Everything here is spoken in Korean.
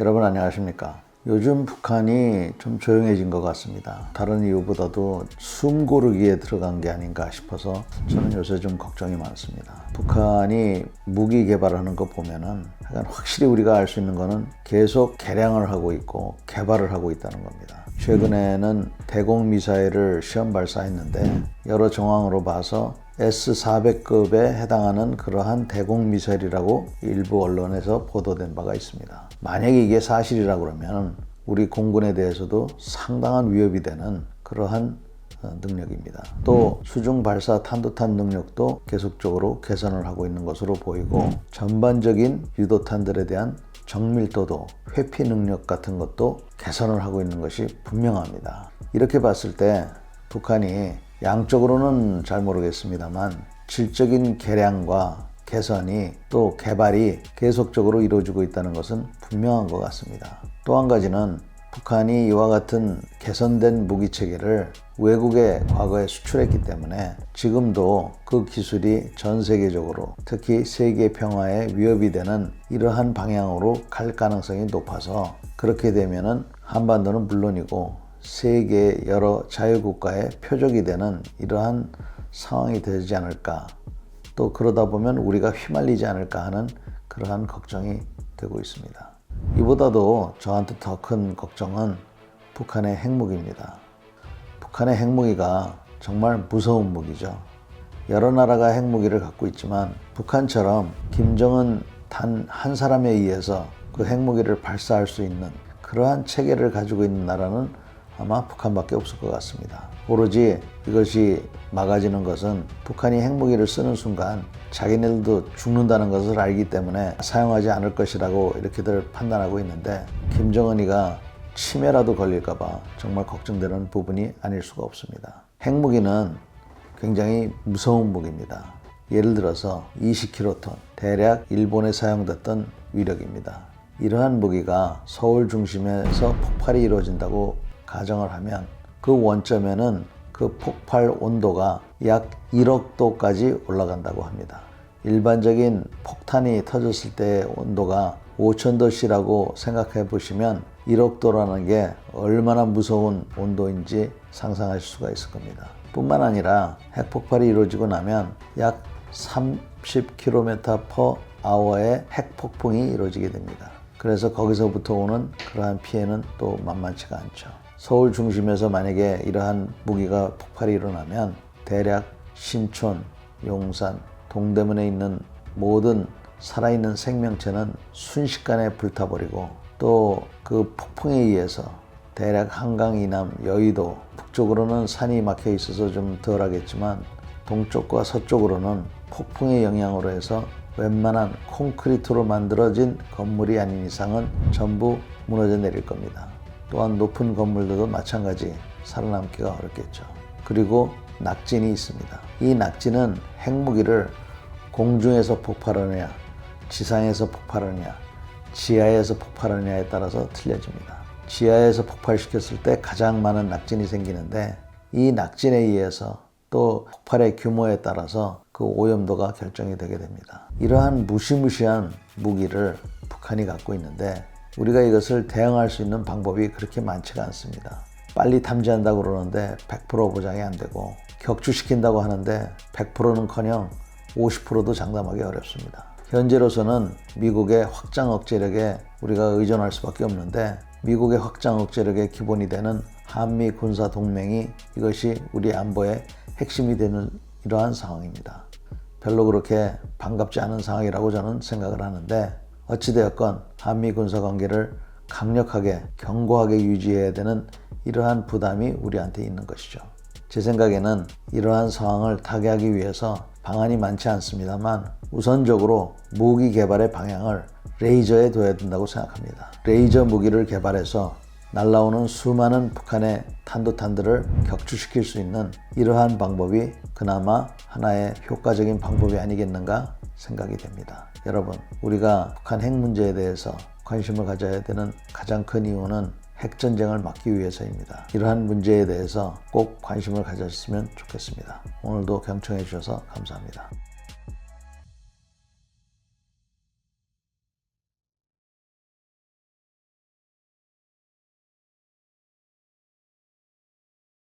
여러분 안녕하십니까? 요즘 북한이 좀 조용해진 것 같습니다. 다른 이유보다도 숨 고르기에 들어간 게 아닌가 싶어서 저는 요새 좀 걱정이 많습니다. 북한이 무기 개발하는 거 보면은 확실히 우리가 알 수 있는 거는 계속 개량을 하고 있고 개발을 하고 있다는 겁니다. 최근에는 대공 미사일을 시험 발사했는데 여러 정황으로 봐서 S-400급에 해당하는 그러한 대공 미사일이라고 일부 언론에서 보도된 바가 있습니다. 만약에 이게 사실이라 그러면 우리 공군에 대해서도 상당한 위협이 되는 그러한 어, 능력입니다. 또 수중 발사 탄도탄 능력도 계속적으로 개선을 하고 있는 것으로 보이고 전반적인 유도탄들에 대한 정밀도도 회피 능력 같은 것도 개선을 하고 있는 것이 분명합니다. 이렇게 봤을 때 북한이 양적으로는 잘 모르겠습니다만 질적인 개량과 개선이 또 개발이 계속적으로 이루어지고 있다는 것은 분명한 것 같습니다. 또 한 가지는 북한이 이와 같은 개선된 무기 체계를 외국에 과거에 수출했기 때문에 지금도 그 기술이 전 세계적으로 특히 세계 평화에 위협이 되는 이러한 방향으로 갈 가능성이 높아서 그렇게 되면은 한반도는 물론이고 세계 여러 자유국가의 표적이 되는 이러한 상황이 되지 않을까 또 그러다 보면 우리가 휘말리지 않을까 하는 그러한 걱정이 되고 있습니다. 이보다도 저한테 더 큰 걱정은 북한의 핵무기입니다. 북한의 핵무기가 정말 무서운 무기죠. 여러 나라가 핵무기를 갖고 있지만 북한처럼 김정은 단 한 사람에 의해서 그 핵무기를 발사할 수 있는 그러한 체계를 가지고 있는 나라는 아마 북한밖에 없을 것 같습니다. 오로지 이것이 막아지는 것은 북한이 핵무기를 쓰는 순간 자기네들도 죽는다는 것을 알기 때문에 사용하지 않을 것이라고 이렇게들 판단하고 있는데 김정은이가 치매라도 걸릴까봐 정말 걱정되는 부분이 아닐 수가 없습니다. 핵무기는 굉장히 무서운 무기입니다. 예를 들어서 20킬로톤, 대략 일본에 사용됐던 위력입니다. 이러한 무기가 서울 중심에서 폭발이 이루어진다고 가정을 하면 그 원점에는 그 폭발 온도가 약 1억 도까지 올라간다고 합니다. 일반적인 폭탄이 터졌을 때의 온도가 5천도씨라고 생각해 보시면 1억 도라는 게 얼마나 무서운 온도인지 상상하실 수가 있을 겁니다. 뿐만 아니라 핵폭발이 이루어지고 나면 약 30km per hour의 핵폭풍이 이루어지게 됩니다. 그래서 거기서부터 오는 그러한 피해는 또 만만치가 않죠. 서울 중심에서 만약에 이러한 무기가 폭발이 일어나면 대략 신촌, 용산, 동대문에 있는 모든 살아있는 생명체는 순식간에 불타버리고 또 그 폭풍에 의해서 대략 한강 이남 여의도 북쪽으로는 산이 막혀 있어서 좀 덜하겠지만 동쪽과 서쪽으로는 폭풍의 영향으로 해서 웬만한 콘크리트로 만들어진 건물이 아닌 이상은 전부 무너져 내릴 겁니다. 또한 높은 건물들도 마찬가지 살아남기가 어렵겠죠. 그리고 낙진이 있습니다. 이 낙진은 핵무기를 공중에서 폭발하느냐, 지상에서 폭발하느냐, 지하에서 폭발하느냐에 따라서 틀려집니다. 지하에서 폭발시켰을 때 가장 많은 낙진이 생기는데 이 낙진에 의해서 또 폭발의 규모에 따라서 그 오염도가 결정이 되게 됩니다. 이러한 무시무시한 무기를 북한이 갖고 있는데 우리가 이것을 대응할 수 있는 방법이 그렇게 많지가 않습니다. 빨리 탐지한다고 그러는데 100% 보장이 안 되고 격추시킨다고 하는데 100%는커녕 50%도 장담하기 어렵습니다. 현재로서는 미국의 확장 억제력에 우리가 의존할 수밖에 없는데 미국의 확장 억제력의 기본이 되는 한미 군사 동맹이 이것이 우리 안보의 핵심이 되는 이러한 상황입니다. 별로 그렇게 반갑지 않은 상황이라고 저는 생각을 하는데 어찌되었건 한미 군사 관계를 강력하게 견고하게 유지해야 되는 이러한 부담이 우리한테 있는 것이죠. 제 생각에는 이러한 상황을 타개하기 위해서 방안이 많지 않습니다만 우선적으로 무기 개발의 방향을 레이저에 둬야 된다고 생각합니다. 레이저 무기를 개발해서 날라오는 수많은 북한의 탄도탄들을 격추시킬 수 있는 이러한 방법이 그나마 하나의 효과적인 방법이 아니겠는가 생각이 됩니다. 여러분, 우리가 북한 핵 문제에 대해서 관심을 가져야 되는 가장 큰 이유는 핵전쟁을 막기 위해서입니다. 이러한 문제에 대해서 꼭 관심을 가졌으면 좋겠습니다. 오늘도 경청해 주셔서 감사합니다.